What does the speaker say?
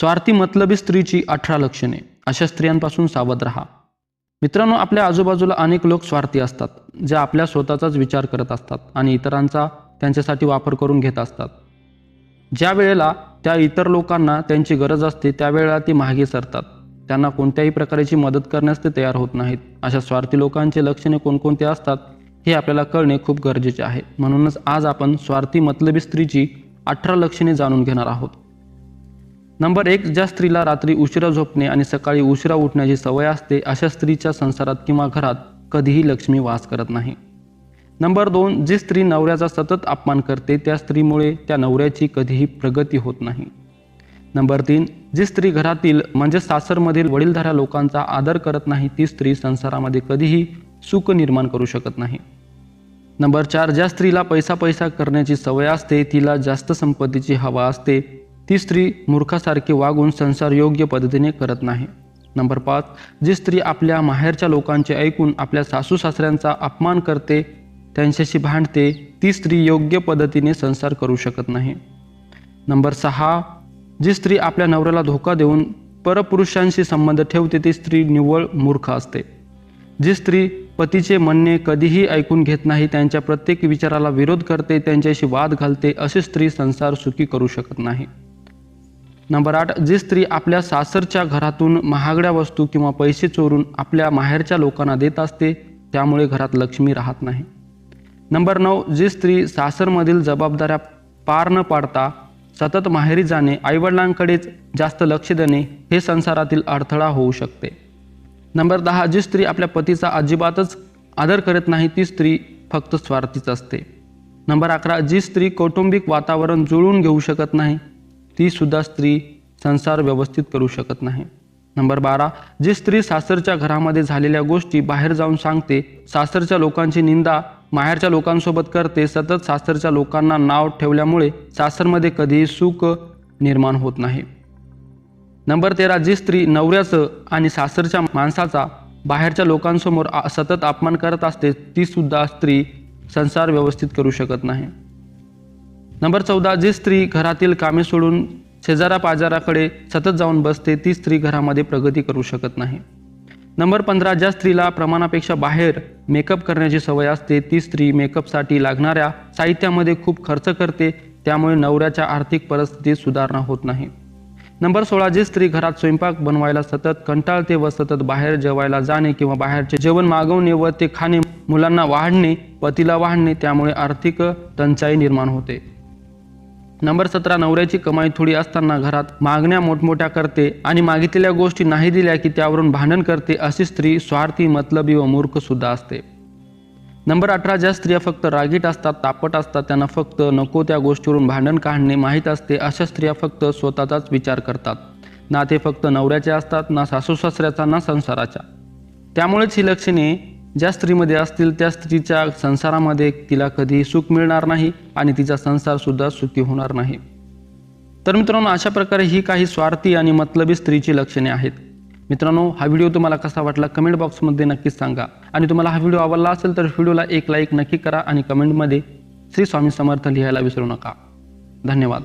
स्वार्थी मतलबी स्त्रीची अठरा लक्षणे. अशा स्त्रियांपासून सावध राहा. मित्रांनो आपल्या आजूबाजूला अनेक लोक स्वार्थी असतात जे आपल्या स्वतःचाच विचार करत असतात आणि इतरांचा त्यांच्यासाठी वापर करून घेत असतात. ज्या वेळेला त्या इतर लोकांना त्यांची गरज असते त्यावेळेला ती मागे सरतात. त्यांना कोणत्याही प्रकारची मदत करण्यास ते तयार होत नाहीत. अशा स्वार्थी लोकांचे लक्षणे कोणकोणते असतात हे आपल्याला कळणे खूप गरजेचे आहे. म्हणूनच आज आपण स्वार्थी मतलबी स्त्रीची अठरा लक्षणे जाणून घेणार आहोत. नंबर एक ज्या स्त्रीला रात्री उशिरा झोपणे आणि सकाळी उशिरा उठण्याची सवय असते अशा स्त्रीच्या संसारात किंवा घरात कधीही लक्ष्मी वास करत नाही. नंबर दोन जी स्त्री नवऱ्याचा सतत अपमान करते त्या स्त्रीमुळे त्या नवऱ्याची कधीही प्रगती होत नाही. नंबर तीन जी स्त्री घरातील म्हणजे सासरमधील वडीलधाऱ्या लोकांचा आदर करत नाही ती स्त्री संसारामध्ये कधीही सुख निर्माण करू शकत नाही. नंबर चार ज्या स्त्रीला पैसा पैसा करण्याची सवय असते तिला जास्त संपत्तीची हवा असते ती स्त्री मूर्खासारखी वागून संसार योग्य पद्धतीने करत नाही. नंबर पाच जी स्त्री आपल्या माहेरच्या लोकांचे ऐकून आपल्या सासू सासऱ्यांचा अपमान करते त्यांच्याशी भांडते ती स्त्री योग्य पद्धतीने संसार करू शकत नाही. नंबर सहा जी स्त्री आपल्या नवऱ्याला धोका देऊन परपुरुषांशी संबंध ठेवते ती स्त्री निव्वळ मूर्ख असते. जी स्त्री पतीचे म्हणणे कधीही ऐकून घेत नाही त्यांच्या प्रत्येक विचाराला विरोध करते त्यांच्याशी वाद घालते अशी स्त्री संसार सुखी करू शकत नाही. नंबर आठ जी स्त्री आपल्या सासरच्या घरातून महागड्या वस्तू किंवा पैसे चोरून आपल्या माहेरच्या लोकांना देत असते त्यामुळे घरात लक्ष्मी राहत नाही. नंबर नऊ जी स्त्री सासरमधील जबाबदाऱ्या पार न पाडता सतत माहेरी जाणे आईवडिलांकडेच जास्त लक्ष देणे हे संसारातील अडथळा होऊ शकते. नंबर दहा जी स्त्री आपल्या पतीचा अजिबातच आदर करत नाही ती स्त्री फक्त स्वार्थीच असते. नंबर अकरा जी स्त्री कौटुंबिक वातावरण जुळवून घेऊ शकत नाही तीसुद्धा स्त्री संसार व्यवस्थित करू शकत नाही. नंबर बारा जी स्त्री सासरच्या घरामध्ये झालेल्या गोष्टी बाहेर जाऊन सांगते सासरच्या लोकांची निंदा माहेरच्या लोकांसोबत करते सतत सासरच्या लोकांना नाव ठेवल्यामुळे सासरमध्ये कधीही सुख निर्माण होत नाही. नंबर तेरा जी स्त्री नवऱ्याचं आणि सासरच्या माणसाचा बाहेरच्या लोकांसमोर सतत अपमान करत असते तीसुद्धा स्त्री संसार व्यवस्थित करू शकत नाही. नंबर चौदा जी स्त्री घरातील कामे सोडून शेजारा पाजाराकडे सतत जाऊन बसते ती स्त्री घरामध्ये प्रगती करू शकत नाही. नंबर पंधरा ज्या स्त्रीला प्रमाणापेक्षा बाहेर मेकअप करण्याची सवय असते ती स्त्री मेकअपसाठी लागणाऱ्या साहित्यामध्ये खूप खर्च करते त्यामुळे नवऱ्याच्या आर्थिक परिस्थितीत सुधारणा होत नाही. नंबर सोळा जी स्त्री घरात स्वयंपाक बनवायला सतत कंटाळते व सतत बाहेर जेवायला जाणे किंवा बाहेरचे जेवण मागवणे व ते खाणे मुलांना वाढणे पतीला वाढणे त्यामुळे आर्थिक टंचाई निर्माण होते. नंबर सतरा नवऱ्याची कमाई थोडी असताना घरात मागण्या मोठमोठ्या करते आणि मागितलेल्या गोष्टी नाही दिल्या की त्यावरून भांडण करते अशी स्त्री स्वार्थी मतलबी व मूर्ख सुद्धा असते. नंबर अठरा ज्या स्त्रिया फक्त रागीट असतात तापट असतात त्यांना फक्त नको त्या गोष्टीवरून भांडण काढणे माहीत असते अशा स्त्रिया फक्त स्वतःचाच विचार करतात. ना ते फक्त नवऱ्याचे असतात ना सासू सासऱ्याचा ना संसाराच्या. त्यामुळेच ही लक्षणे ज्या स्त्रीमध्ये असतील त्या स्त्रीच्या संसारामध्ये तिला कधी सुख मिळणार नाही आणि तिचा संसारसुद्धा सुखी होणार नाही. तर मित्रांनो अशा प्रकारे ही काही स्वार्थी आणि मतलबी स्त्रीची लक्षणे आहेत. मित्रांनो हा व्हिडिओ तुम्हाला कसा वाटला कमेंट बॉक्समध्ये नक्कीच सांगा. आणि तुम्हाला हा व्हिडिओ आवडला असेल तर व्हिडिओला एक लाईक नक्की करा आणि कमेंटमध्ये श्री स्वामी समर्थ लिहायला विसरू नका. धन्यवाद.